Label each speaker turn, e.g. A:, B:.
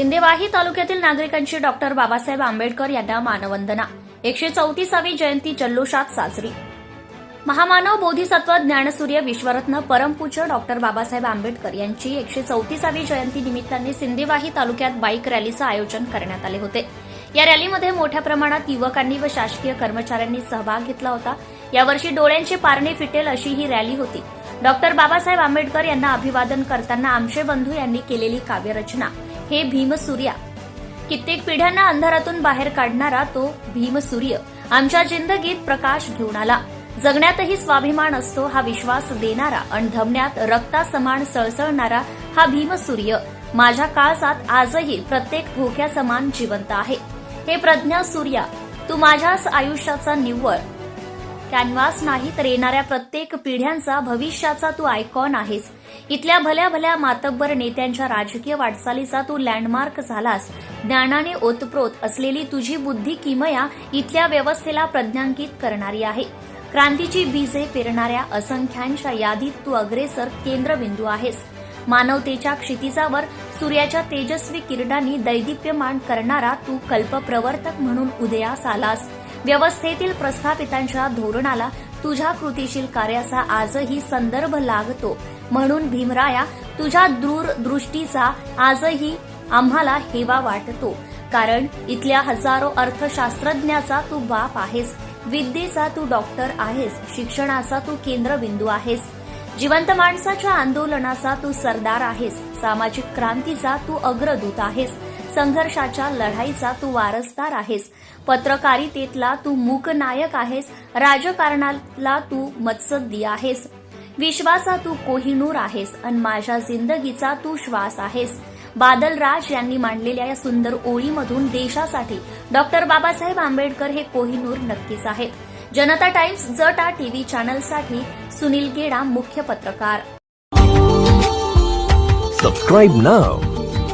A: सिंदेवाही तालुक्यातील नागरिकांची डॉक्टर बाबासाहेब आंबेडकर यांना मानवंदना. एकशे चौतीसावी जयंती जल्लोषात साजरी. महामानव बोधिसत्व ज्ञानसूर्य विश्वरत्न परमपूज्य डॉक्टर बाबासाहेब आंबेडकर यांची एकशे चौतीसावी जयंती निमित्ताने सिंदेवाही तालुक्यात बाईक रॅलीचं आयोजन करण्यात आले होते. या रॅलीमध्ये मोठ्या प्रमाणात युवकांनी व शासकीय कर्मचाऱ्यांनी सहभाग घेतला होता. यावर्षी डोळ्यांचे पारणे फिटेल अशी ही रॅली होती. डॉक्टर बाबासाहेब आंबेडकर यांना अभिवादन करताना आमचे बंधू यांनी केलेली काव्यरचना. हे भीमसूर्या कित्येक पिढ्यांना अंधारातून बाहेर काढणारा तो भीमसूर्य आमच्या जिंदगीत प्रकाश घेऊन आला. जगण्यातही स्वाभिमान असतो हा विश्वास देणारा आणि धमण्यात रक्तासमान सळसळणारा हा भीमसूर्य माझ्या काळजात आजही प्रत्येक भोक्या समान जिवंत आहे. हे प्रज्ञा सूर्या तू माझ्याच आयुष्याचा निव्वळ कॅनव्हास नाही तर येणाऱ्या प्रत्येक पिढ्यांचा भविष्याचा तू आयकॉन आहेस. इथल्या भल्या भल्या मातब्बर नेत्यांच्या राजकीय वाटचालीचा तू लँडमार्क झालास. ज्ञानाने ओतप्रोत असलेली तुझी बुद्धी किमया इथल्या व्यवस्थेला प्रज्ञांकित करणारी आहे. क्रांतीची बीजे पेरणाऱ्या असंख्यांच्या यादीत तू अग्रेसर केंद्रबिंदू आहेस. मानवतेच्या क्षितिजावर सूर्याच्या तेजस्वी किरणांनी दैदिप्यमान करणारा तू कल्पप्रवर्तक म्हणून उदयास आलास. व्यवस्थेतील प्रस्थापितांच्या धोरणाला तुझ्या कृतीशील कार्याचा आजही संदर्भ लागतो. म्हणून भीमराया तुझ्या दूरदृष्टीचा आजही आम्हाला हेवा वाटतो. कारण इथल्या हजारो अर्थशास्त्रज्ञाचा तू बाप आहेस विद्येचा तू डॉक्टर आहेस शिक्षणाचा तू केंद्रबिंदू आहेस. जिवंत माणसाच्या आंदोलनाचा तू सरदार आहेस सामाजिक क्रांतीचा तू अग्रदूत आहेस. संघर्षाच्या लढाईचा तू वारसदार आहेस. पत्रकारितेतला तू मूकनायक आहेस. राजकारणाला तू मत्सद्दी आहेस. विश्वाचा तू कोहिनूर आहेस. आणि माझ्या जिंदगीचा तू श्वास आहेस. बादल राज यांनी मांडलेल्या या सुंदर ओळीमधून देशासाठी डॉक्टर बाबासाहेब आंबेडकर हे कोहिनूर नक्कीच आहेत. जनता टाइम्स जटा टीव्ही चॅनलसाठी सुनील गेडा मुख्य पत्रकार.
B: सबस्क्राईब नाव